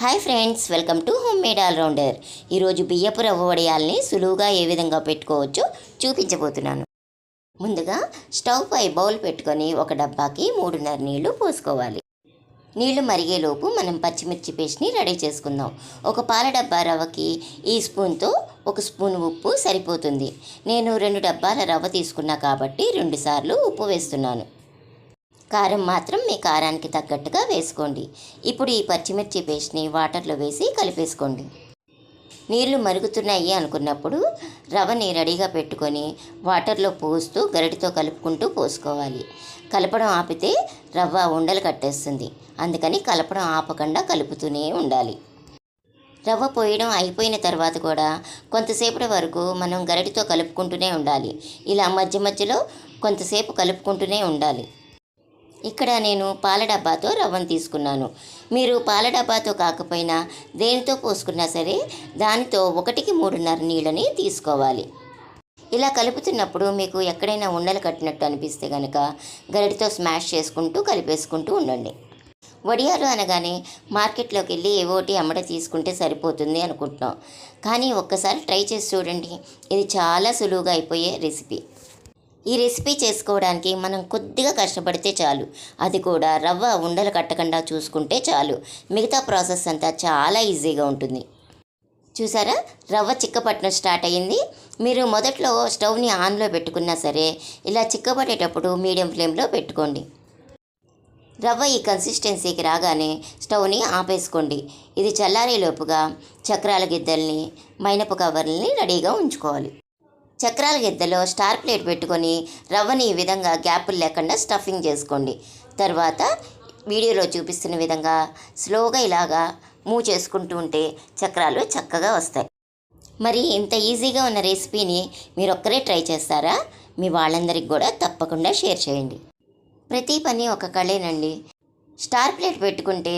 Hi friends welcome to homemade allrounder. ఈరోజు బియ్యపు రవ్వ వడియాల్ని సులువుగా ఏ విధంగా పెట్టుకోవచ్చో చూపించబోతున్నాను. ముందుగా స్టవ్ పై బౌల్ పెట్టుకొని ఒక డబ్బాకి మూడున్నర నీళ్ళు పోసుకోవాలి. నీళ్ళు మరిగేలోపు మనం పచ్చిమిర్చి పేస్ట్ని రెడీ చేసుకుందాం. ఒక పాల డబ్బా రవ్వకి ఈ స్పూన్తో ఒక స్పూన్ ఉప్పు సరిపోతుంది. నేను రెండు డబ్బాల రవ్వ తీసుకున్నా కాబట్టి రెండుసార్లు ఉప్పు వేస్తున్నాను. కారం మాత్రం మీ కారానికి తగ్గట్టుగా వేసుకోండి. ఇప్పుడు ఈ పచ్చిమిర్చి పేస్ట్ని వాటర్లో వేసి కలిపేసుకోండి. నీళ్ళు మరుగుతున్నాయి అనుకున్నప్పుడు రవ్వని రెడీగా పెట్టుకొని వాటర్లో పోస్తూ గరిటితో కలుపుకుంటూ పోసుకోవాలి. కలపడం ఆపితే రవ్వ ఉండలు కట్టేస్తుంది. అందుకని కలపడం ఆపకుండా కలుపుతూనే ఉండాలి. రవ్వ పోయడం అయిపోయిన తర్వాత కూడా కొంతసేపటి వరకు మనం గరిటితో కలుపుకుంటూనే ఉండాలి. ఇలా మధ్య మధ్యలో కొంతసేపు కలుపుకుంటూనే ఉండాలి. ఇక్కడ నేను పాల డబ్బాతో రవ్వను తీసుకున్నాను. మీరు పాల డబ్బాతో కాకపోయినా దేనితో పోసుకున్నా సరే దానితో ఒకటికి మూడున్నర నీళ్ళని తీసుకోవాలి. ఇలా కలుపుతున్నప్పుడు మీకు ఎక్కడైనా ఉండలు కట్టినట్టు అనిపిస్తే కనుక గరిటితో స్మాష్ చేసుకుంటూ కలిపేసుకుంటూ ఉండండి. వడియాలు అనగానే మార్కెట్లోకి వెళ్ళి ఏవోటి అమ్మడ తీసుకుంటే సరిపోతుంది అనుకుంటున్నాం. కానీ ఒక్కసారి ట్రై చేసి చూడండి. ఇది చాలా సులువుగా అయిపోయే రెసిపీ. ఈ రెసిపీ చేసుకోవడానికి మనం కొద్దిగా కష్టపడితే చాలు. అది కూడా రవ్వ ఉండలు కట్టకుండా చూసుకుంటే చాలు. మిగతా ప్రాసెస్ అంతా చాలా ఈజీగా ఉంటుంది. చూసారా? రవ్వ చిక్కపట్టడం స్టార్ట్ అయ్యింది. మీరు మొదట్లో స్టవ్ని ఆన్లో పెట్టుకున్నా సరే ఇలా చిక్కపట్టేటప్పుడు మీడియం ఫ్లేమ్లో పెట్టుకోండి. రవ్వ ఈ కన్సిస్టెన్సీకి రాగానే స్టవ్ని ఆపేసుకోండి. ఇది చల్లారేలోపుగా చక్రాల గిద్దల్ని మైనపు కవర్లని రెడీగా ఉంచుకోవాలి. చక్రాల గిద్దలో స్టార్ ప్లేట్ పెట్టుకొని రవ్వని ఈ విధంగా గ్యాపులు లేకుండా స్టఫింగ్ చేసుకోండి. తర్వాత వీడియోలో చూపిస్తున్న విధంగా స్లోగా ఇలాగా మూవ్ చేసుకుంటూ ఉంటే చక్రాలు చక్కగా వస్తాయి. మరి ఇంత ఈజీగా ఉన్న రెసిపీని మీరు ఒక్కరే ట్రై చేస్తారా? మీ వాళ్ళందరికీ కూడా తప్పకుండా షేర్ చేయండి. ప్రతి పని ఒక కళేనండి. స్టార్ ప్లేట్ పెట్టుకుంటే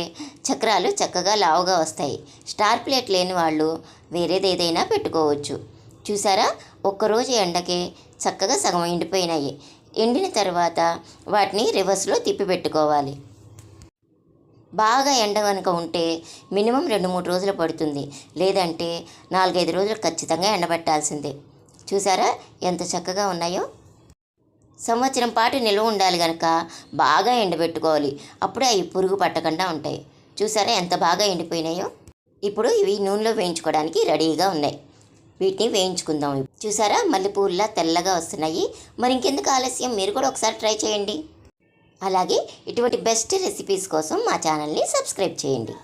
చక్రాలు చక్కగా లావుగా వస్తాయి. స్టార్ ప్లేట్ లేని వాళ్ళు వేరేది ఏదైనా పెట్టుకోవచ్చు. చూసారా? ఒక్కరోజు ఎండకే చక్కగా సగం ఎండిపోయినాయి. ఎండిన తర్వాత వాటిని రివర్స్లో తిప్పి పెట్టుకోవాలి. బాగా ఎండ కనుక ఉంటే మినిమం రెండు మూడు రోజులు పడుతుంది. లేదంటే నాలుగైదు రోజులు ఖచ్చితంగా ఎండబెట్టాల్సిందే. చూసారా? ఎంత చక్కగా ఉన్నాయో. సంవత్సరం పాటు నిల్వ ఉండాలి కనుక బాగా ఎండబెట్టుకోవాలి. అప్పుడే అవి పురుగు పట్టకుండా ఉంటాయి. చూసారా? ఎంత బాగా ఎండిపోయినాయో. ఇప్పుడు ఇవి నూనెలో వేయించుకోవడానికి రెడీగా ఉన్నాయి. వీటిని వేయించుకుందాం. చూసారా? మల్లెపూల్లా తెల్లగా వస్తున్నాయి. మరి ఇంకెందుకు ఆలస్యం? మీరు కూడా ఒకసారి ట్రై చేయండి. అలాగే ఇటువంటి బెస్ట్ రెసిపీస్ కోసం మా ఛానల్ని సబ్స్క్రైబ్ చేయండి.